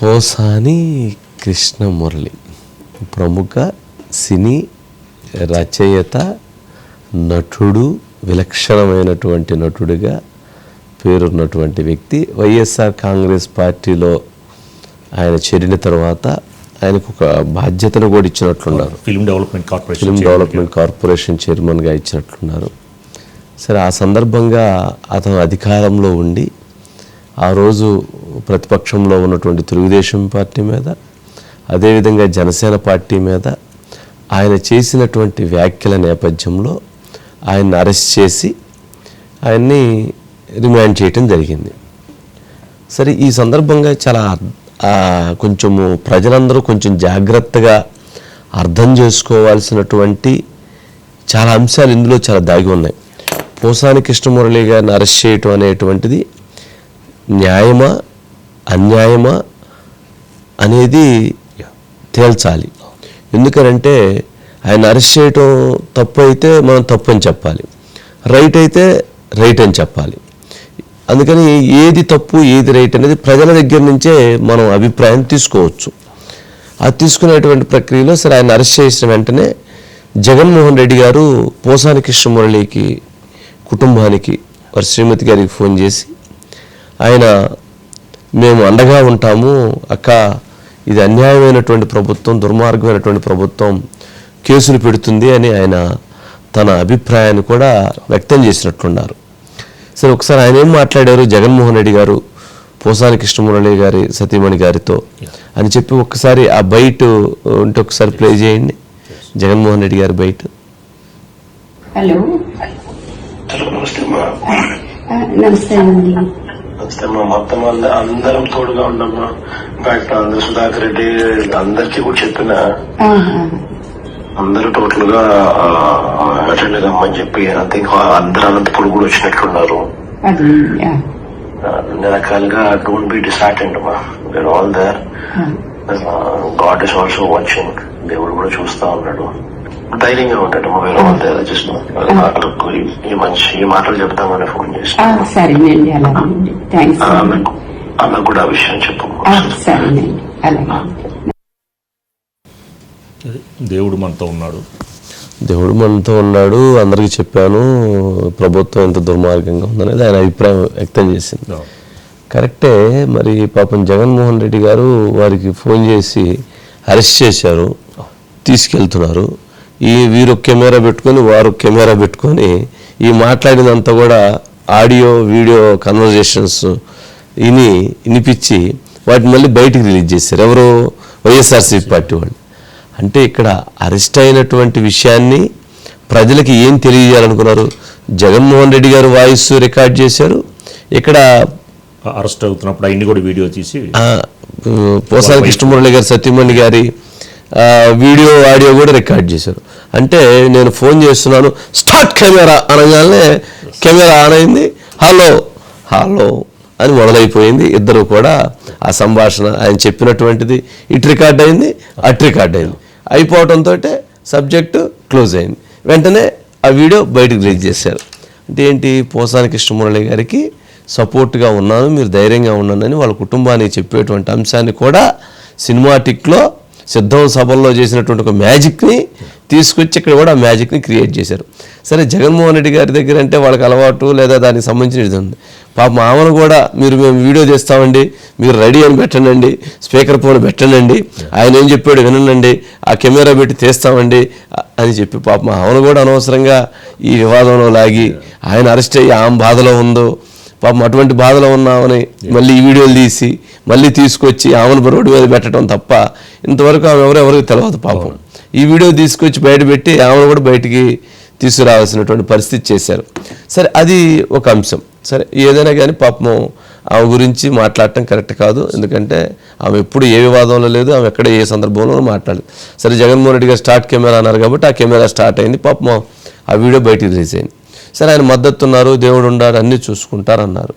పోసాని కృష్ణమురళి. ప్రముఖ సినీ రచయిత నటుడు విలక్షణమైనటువంటి నటుడిగా పేరున్నటువంటి వ్యక్తి. వైఎస్ఆర్ కాంగ్రెస్ పార్టీలో ఆయన చేరిన తర్వాత ఆయనకు ఒక బాధ్యతను కూడా ఇచ్చినట్లున్నారు. Film development corporation film development corporation చైర్మన్గా ఇచ్చినట్లున్నారు. సరే ఆ సందర్భంగా అతను అధికారంలో ఉండి ఆ రోజు ప్రతిపక్షంలో ఉన్నటువంటి తెలుగుదేశం పార్టీ మీద అదేవిధంగా జనసేన పార్టీ మీద ఆయన చేసినటువంటి వ్యాఖ్యల నేపథ్యంలో ఆయన్ని అరెస్ట్ చేసి ఆయన్ని రిమాండ్ చేయటం జరిగింది. సరే ఈ సందర్భంగా చాలా కొంచెము ప్రజలందరూ కొంచెం జాగ్రత్తగా అర్థం చేసుకోవాల్సినటువంటి చాలా అంశాలు ఇందులో చాలా దాగి ఉన్నాయి. పోసాని కృష్ణమురళి గారిని అరెస్ట్ చేయటం అనేటువంటిది న్యాయమా అన్యాయమా అనేది తేల్చాలి. ఎందుకనంటే ఆయన అరెస్ట్ చేయటం తప్పు అయితే మనం తప్పు అని చెప్పాలి. రైట్ అయితే రైట్ అని చెప్పాలి. అందుకని ఏది తప్పు ఏది రైట్ అనేది ప్రజల దగ్గర నుంచే మనం అభిప్రాయం తీసుకోవచ్చు. ఆ తీసుకునేటువంటి ప్రక్రియలో సరే ఆయన అరెస్ట్ చేసిన వెంటనే జగన్మోహన్ రెడ్డి గారు పోసాని కృష్ణమురళికి కుటుంబానికి వారి శ్రీమతి గారికి ఫోన్ చేసి ఆయన మేము అండగా ఉంటాము. అక్క ఇది అన్యాయమైనటువంటి ప్రభుత్వం దుర్మార్గమైనటువంటి ప్రభుత్వం కేసులు పెడుతుంది అని ఆయన తన అభిప్రాయాన్ని కూడా వ్యక్తం చేసినట్లున్నారు. సరే ఒకసారి ఆయన ఏం మాట్లాడారు? జగన్మోహన్ రెడ్డి గారు పోసాని కృష్ణమురళి గారి సతీమణి గారితో అని చెప్పి ఒక్కసారి ఆ బయట ఉంటే ఒకసారి ప్లే చేయండి. జగన్మోహన్ రెడ్డి గారి బయట హలో. నమస్తే అండి. అమ్మా మొత్తం అంద- అందరం తోడుగా ఉండమ్మా బయట అందరు సుధాకర్ రెడ్డి అందరికీ కూడా చెప్పిన. అందరూ టోటల్గా అటెండ్ రమ్మని చెప్పి ఐ థింక్ అందరూ అనంతపురం కూడా వచ్చినట్లున్నారు అన్ని రకాలుగా డోంట్ బి డిసార్టెంట్ అమ్మా. Where all there god is also watching. దేవుడు కూడా చూస్తా ఉన్నాడు. ధైర్యంగా ఉంటాడు వేరే ఆల్ దేర్ జస్ట్ ఈ మంచి ఈ మాటలు చెప్తామని ఫోన్ చేసి ఆ, సరేనండి అలాగేనండి థ్యాంక్స్ అండి. అన్నకు అన్నకు కూడా ఆ విషయం చెప్పు. సరేనండి దేవుడు మనతో ఉన్నాడు. దేవుడు మనతో ఉన్నాడు అందరికీ చెప్పాను ప్రభుత్వం ఎంత దుర్మార్గంగా ఉందనేది ఆయన అభిప్రాయం వ్యక్తం చేసింది. కరెక్టే మరి పాపం జగన్మోహన్ రెడ్డి గారు వారికి ఫోన్ చేసి అరెస్ట్ చేశారు తీసుకెళ్తున్నారు. ఈ వీరు కెమెరా పెట్టుకొని వారు కెమెరా పెట్టుకొని ఈ మాట్లాడినంత కూడా ఆడియో వీడియో కన్వర్జేషన్స్ విని వినిపించి వాటిని మళ్ళీ బయటికి రిలీజ్ చేశారు. ఎవరు? వైఎస్ఆర్సీపీ పార్టీ వాళ్ళు. అంటే ఇక్కడ అరెస్ట్ అయినటువంటి విషయాన్ని ప్రజలకి ఏం తెలియజేయాలనుకున్నారు? జగన్మోహన్ రెడ్డి గారు వాయిస్ రికార్డ్ చేశారు. ఇక్కడ అరెస్ట్ అవుతున్నప్పుడు ఆయన్ని కూడా వీడియో తీసి ఆ, పోసాని కృష్ణమురళి గారి సత్యమణి గారి వీడియో ఆడియో కూడా రికార్డ్ చేశారు. అంటే నేను ఫోన్ చేస్తున్నాను స్టార్ట్ కెమెరా అనగానే కెమెరా ఆన్ అయింది. హలో హలో అని మొదలైపోయింది. ఇద్దరు కూడా ఆ సంభాషణ ఆయన చెప్పినటువంటిది ఇటు రికార్డ్ అయింది అటు రికార్డ్ అయింది. అయిపోవడంతో సబ్జెక్టు క్లోజ్ అయింది. వెంటనే ఆ వీడియో బయటకు రిలీజ్ చేశారు. అంటే ఏంటి పోసాని కృష్ణమురళి గారికి సపోర్ట్గా ఉన్నాను మీరు ధైర్యంగా ఉన్నానని వాళ్ళ కుటుంబానికి చెప్పేటువంటి అంశాన్ని కూడా సినిమాటిక్లో సిద్ధం సభల్లో చేసినటువంటి ఒక మ్యాజిక్ని తీసుకొచ్చి ఇక్కడ కూడా ఆ మ్యాజిక్ని క్రియేట్ చేశారు. సరే జగన్మోహన్ రెడ్డి గారి దగ్గర అంటే వాళ్ళకి అలవాటు లేదా దానికి సంబంధించిన ఇది ఉంది. పాప మామను కూడా మీరు మేము వీడియో చేస్తామండి మీరు రెడీ అని పెట్టనండి స్పీకర్ ఫోన్ పెట్టనండి ఆయన ఏం చెప్పాడు వినండి ఆ కెమెరా పెట్టి తీస్తామండి అని చెప్పి పాప మా కూడా అనవసరంగా ఈ వివాదంలో లాగి ఆయన అరెస్ట్ అయ్యి ఆమె బాధలో ఉందో పాపం అటువంటి బాధలో ఉన్నామని మళ్ళీ ఈ వీడియోలు తీసి మళ్ళీ తీసుకొచ్చి ఆమెను రోడ్డు మీద పెట్టడం తప్ప ఇంతవరకు ఆమె ఎవరు ఎవరికి తెలియదు పాపం. ఈ వీడియో తీసుకొచ్చి బయట పెట్టి ఆమెను కూడా బయటికి తీసుకురావాల్సినటువంటి పరిస్థితి చేశారు. సరే అది ఒక అంశం. సరే ఏదైనా కానీ పాపం ఆమె గురించి మాట్లాడటం కరెక్ట్ కాదు. ఎందుకంటే ఆమె ఎప్పుడు ఏ వివాదంలో లేదు ఆమె ఎక్కడ ఏ సందర్భంలో మాట్లాడలేదు. సరే జగన్మోహన్ రెడ్డి గారు స్టార్ట్ కెమెరా అన్నారు కాబట్టి ఆ కెమెరా స్టార్ట్ అయింది. పాపం ఆ వీడియో బయటికి రిలీజ్ అయింది. సరే ఆయన మద్దతున్నారు దేవుడు ఉండారు అన్నీ చూసుకుంటారు అన్నారు